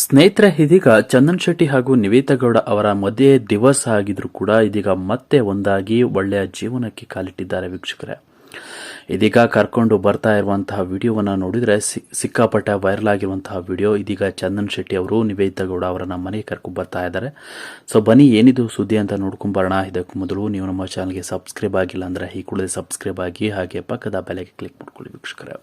ಸ್ನೇಹಿತರೆ, ಇದೀಗ ಚಂದನ್ ಶೆಟ್ಟಿ ಹಾಗೂ ನಿವೇತಾ ಗೌಡ ಅವರ ಮಧ್ಯೆ ದಿವಸ ಆಗಿದ್ರು ಕೂಡ ಇದೀಗ ಮತ್ತೆ ಒಂದಾಗಿ ಒಳ್ಳೆಯ ಜೀವನಕ್ಕೆ ಕಾಲಿಟ್ಟಿದ್ದಾರೆ ವೀಕ್ಷಕರೇ. ಇದೀಗ ಕರ್ಕೊಂಡು ಬರ್ತಾ ಇರುವಂತಹ ವಿಡಿಯೋವನ್ನು ನೋಡಿದರೆ ಸಿಕ್ಕಾಪಟ್ಟೆ ವೈರಲ್ ಆಗಿರುವಂತಹ ವಿಡಿಯೋ ಇದೀಗ ಚಂದನ್ ಶೆಟ್ಟಿ ಅವರು ನಿವೇದಿತಾ ಗೌಡ ಅವರನ್ನ ಮನೆಗೆ ಕರ್ಕೊಂಡು ಬರ್ತಾ ಇದ್ದಾರೆ. ಸೊ, ಬನ್ನಿ, ಏನಿದು ಸುದ್ದಿ ಅಂತ ನೋಡ್ಕೊಂಬರೋಣ ಇದಕ್ಕೂ ಮೊದಲು ನೀವು ನಮ್ಮ ಚಾನಲ್ಗೆ ಸಬ್ಸ್ಕ್ರೈಬ್ ಆಗಿಲ್ಲ ಅಂದ್ರೆ ಈ ಕೂಡಲೇ ಸಬ್ಸ್ಕ್ರೈಬ್ ಆಗಿ ಹಾಗೆ ಪಕ್ಕದ ಬೆಲೆಗೆ ಕ್ಲಿಕ್ ಮಾಡ್ಕೊಳ್ಳಿ ವೀಕ್ಷಕರೇ.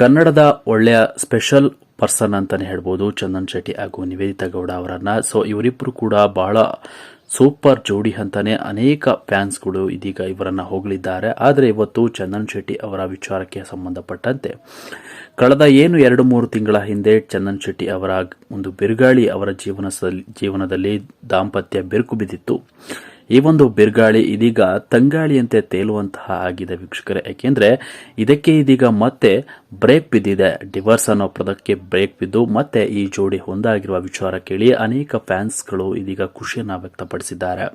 ಕನ್ನಡದ ಒಳ್ಳೆಯ ಸ್ಪೆಷಲ್ ಪರ್ಸನ್ ಅಂತಾನೆ ಹೇಳ್ಬೋದು. ಚಂದನ್ ಶೆಟ್ಟಿ ಹಾಗೂ ನಿವೇದಿತಾ ಗೌಡ ಅವರನ್ನ. ಸೊ ಇವರಿಬ್ಬರು ಕೂಡ ಬಹಳ ಸೂಪರ್ ಜೋಡಿ ಅಂತಾನೆ ಅನೇಕ ಫ್ಯಾನ್ಸ್ಗಳು ಇದೀಗ ಇವರನ್ನ ಹೊಗಳಿದ್ದಾರೆ ಆದರೆ ಇವತ್ತು ಚಂದನ್ ಶೆಟ್ಟಿ ಅವರ ವಿಚಾರಕ್ಕೆ ಸಂಬಂಧಪಟ್ಟಂತೆ ಕಳೆದ ಏನು ಎರಡು ಮೂರು ತಿಂಗಳ ಹಿಂದೆ ಚಂದನ್ ಶೆಟ್ಟಿ ಅವರ ಒಂದು ಬಿರುಗಾಳಿ ಅವರ ಜೀವನ ಜೀವನದಲ್ಲಿ ದಾಂಪತ್ಯ ಬಿರುಕು ಬಿದ್ದಿತ್ತು. ಈ ಒಂದು ಬಿರುಗಾಳಿ ಇದೀಗ ತಂಗಾಳಿಯಂತೆ ತೇಲುವಂತಹ ಆಗಿದೆ ವೀಕ್ಷಕರೇ. ಯಾಕೆಂದ್ರೆ ಇದಕ್ಕೆ ಇದೀಗ ಮತ್ತೆ ಬ್ರೇಕ್ ಬಿದ್ದಿದೆ. ಡಿವರ್ಸ್ ಅನ್ನೋ ಪದಕ್ಕೆ ಬ್ರೇಕ್ ಬಿದ್ದು ಮತ್ತೆ ಈ ಜೋಡಿ ಹೊಂದಾಗಿರುವ ವಿಚಾರ ಕೇಳಿ ಅನೇಕ ಫ್ಯಾನ್ಸ್ಗಳು ಇದೀಗ ಖುಷಿಯನ್ನು ವ್ಯಕ್ತಪಡಿಸಿದ್ದಾರೆ.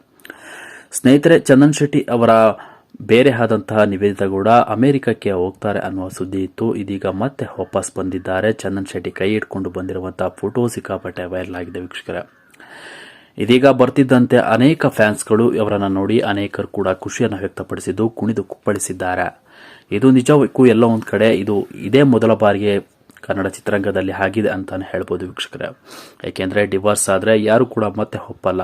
ಸ್ನೇಹಿತರೆ, ಚಂದನ್ ಶೆಟ್ಟಿ ಅವರ ಬೇರೆ ಆದಂತಹ ನಿವೇದಿತಾ ಗೌಡ ಅಮೆರಿಕಕ್ಕೆ ಹೋಗ್ತಾರೆ ಅನ್ನುವ ಸುದ್ದಿ ಇತ್ತು. ಇದೀಗ ಮತ್ತೆ ವಾಪಸ್ ಬಂದಿದ್ದಾರೆ. ಚಂದನ್ ಶೆಟ್ಟಿ ಕೈ ಇಟ್ಕೊಂಡು ಬಂದಿರುವಂತಹ ಫೋಟೋ ಸಿಕ್ಕಾಪಟ್ಟೆ ವೈರಲ್ ಆಗಿದೆ ವೀಕ್ಷಕರೇ. ಇದೀಗ ಬರ್ತಿದ್ದಂತೆ ಅನೇಕ ಫ್ಯಾನ್ಸ್ಗಳು ಇವರನ್ನ ನೋಡಿ ಅನೇಕರು ಕೂಡ ಖುಷಿಯನ್ನು ವ್ಯಕ್ತಪಡಿಸಿದ್ದು, ಕುಣಿದು ಕುಪ್ಪಳಿಸಿದ್ದಾರೆ. ಇದು ನಿಜಕ್ಕೂ ಎಲ್ಲ ಒಂದು ಕಡೆ ಇದು ಇದೇ ಮೊದಲ ಬಾರಿಗೆ ಕನ್ನಡ ಚಿತ್ರರಂಗದಲ್ಲಿ ಆಗಿದೆ ಅಂತಾನೆ ಹೇಳ್ಬೋದು ವೀಕ್ಷಕರೇ. ಯಾಕೆಂದ್ರೆ ಡಿವೋರ್ಸ್ ಆದ್ರೆ ಯಾರು ಕೂಡ ಮತ್ತೆ ಒಪ್ಪಲ್ಲ.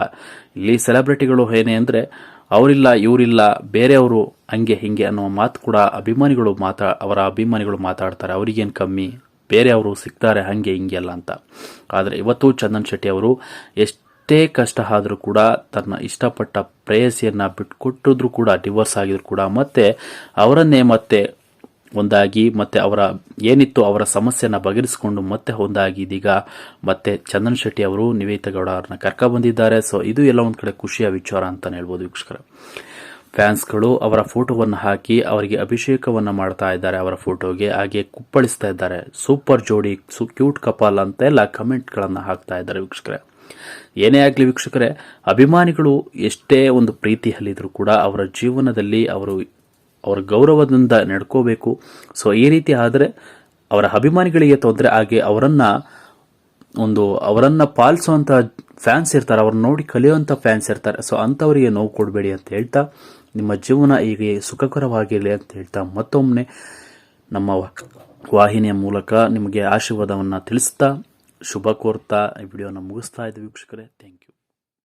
ಇಲ್ಲಿ ಸೆಲೆಬ್ರಿಟಿಗಳು ಏನೇ ಅಂದ್ರೆ, ಅವರಿಲ್ಲ, ಇವರಿಲ್ಲ, ಬೇರೆಯವರು ಹಂಗೆ ಹಿಂಗೆ ಅನ್ನೋ ಮಾತು ಕೂಡ ಅಭಿಮಾನಿಗಳು ಮಾತಾ, ಅವರ ಅಭಿಮಾನಿಗಳು ಮಾತಾಡ್ತಾರೆ. ಅವರಿಗೇನು ಕಮ್ಮಿ? ಬೇರೆಯವರು ಸಿಗ್ತಾರೆ, ಹಂಗೆ ಹಿಂಗೆ ಅಲ್ಲ ಅಂತ. ಆದರೆ ಇವತ್ತು ಚಂದನ್ ಶೆಟ್ಟಿ ಅವರು ಎಷ್ಟೇ ಕಷ್ಟ ಆದರೂ ಕೂಡ ತನ್ನ ಇಷ್ಟಪಟ್ಟ ಪ್ರೇಯಸಿಯನ್ನು ಬಿಟ್ಕೊಟ್ಟಿದ್ರು ಕೂಡ ಡಿವೋರ್ಸ್ ಆಗಿದ್ರು ಕೂಡ ಮತ್ತೆ ಅವರನ್ನೇ ಮತ್ತೆ ಒಂದಾಗಿ, ಮತ್ತೆ ಅವರ ಏನಿತ್ತು ಅವರ ಸಮಸ್ಯೆಯನ್ನು ಬಗೆಹರಿಸಿಕೊಂಡು ಮತ್ತೆ ಒಂದಾಗಿ ಇದೀಗ ಮತ್ತೆ ಚಂದನ್ ಶೆಟ್ಟಿ ಅವರು ನಿವೇದಿತಾ ಗೌಡ ಅವರನ್ನ ಕರ್ಕ ಬಂದಿದ್ದಾರೆ. ಸೊ ಇದು ಎಲ್ಲ ಒಂದು ಕಡೆ ಖುಷಿಯ ವಿಚಾರ ಅಂತ ಹೇಳ್ಬೋದು ವೀಕ್ಷಕರ. ಫ್ಯಾನ್ಸ್ಗಳು ಅವರ ಫೋಟೋವನ್ನು ಹಾಕಿ ಅವರಿಗೆ ಅಭಿಷೇಕವನ್ನು ಮಾಡ್ತಾ ಇದ್ದಾರೆ ಅವರ ಫೋಟೋಗೆ, ಹಾಗೆ ಕುಪ್ಪಳಿಸ್ತಾ ಇದ್ದಾರೆ. ಸೂಪರ್ ಜೋಡಿ, ಸು, ಕ್ಯೂಟ್ ಕಪಾಲ್ ಅಂತ ಕಮೆಂಟ್ಗಳನ್ನು ಕಮೆಂಟ್ಗಳನ್ನ ಹಾಕ್ತಾ ಇದ್ದಾರೆ ವೀಕ್ಷಕರೇ. ಏನೇ ಆಗಲಿ ವೀಕ್ಷಕರೇ, ಅಭಿಮಾನಿಗಳು ಎಷ್ಟೇ ಒಂದು ಪ್ರೀತಿಯಲ್ಲಿದ್ದರೂ ಕೂಡ ಅವರ ಜೀವನದಲ್ಲಿ ಅವರು ಅವರ ಗೌರವದಿಂದ ನಡ್ಕೋಬೇಕು. ಸೊ ಈ ರೀತಿ ಆದರೆ ಅವರ ಅಭಿಮಾನಿಗಳಿಗೆ ತೊಂದರೆ ಹಾಗೆ ಅವರನ್ನ ಒಂದು ಅವರನ್ನ ಪಾಲಿಸುವಂಥ ಫ್ಯಾನ್ಸ್ ಇರ್ತಾರೆ, ಅವ್ರನ್ನ ನೋಡಿ ಕಲಿಯುವಂಥ ಫ್ಯಾನ್ಸ್ ಇರ್ತಾರೆ. ಸೊ ಅಂಥವರಿಗೆ ನೋವು ಕೊಡಬೇಡಿ ಅಂತ ಹೇಳ್ತಾ, ನಿಮ್ಮ ಜೀವನ ಈಗ ಸುಖಕರವಾಗಿರಲಿ ಅಂತ ಹೇಳ್ತಾ ಮತ್ತೊಮ್ಮೆ ನಮ್ಮ ವಾಹಿನಿಯ ಮೂಲಕ ನಿಮಗೆ ಆಶೀರ್ವಾದವನ್ನು ತಿಳಿಸ್ತಾ ಶುಭ ಕೋರ್ತಾ ಈ ವಿಡಿಯೋನ ಮುಗಿಸ್ತಾ ಇದ್ದೀವಿ ವೀಕ್ಷಕರೇ. Thank you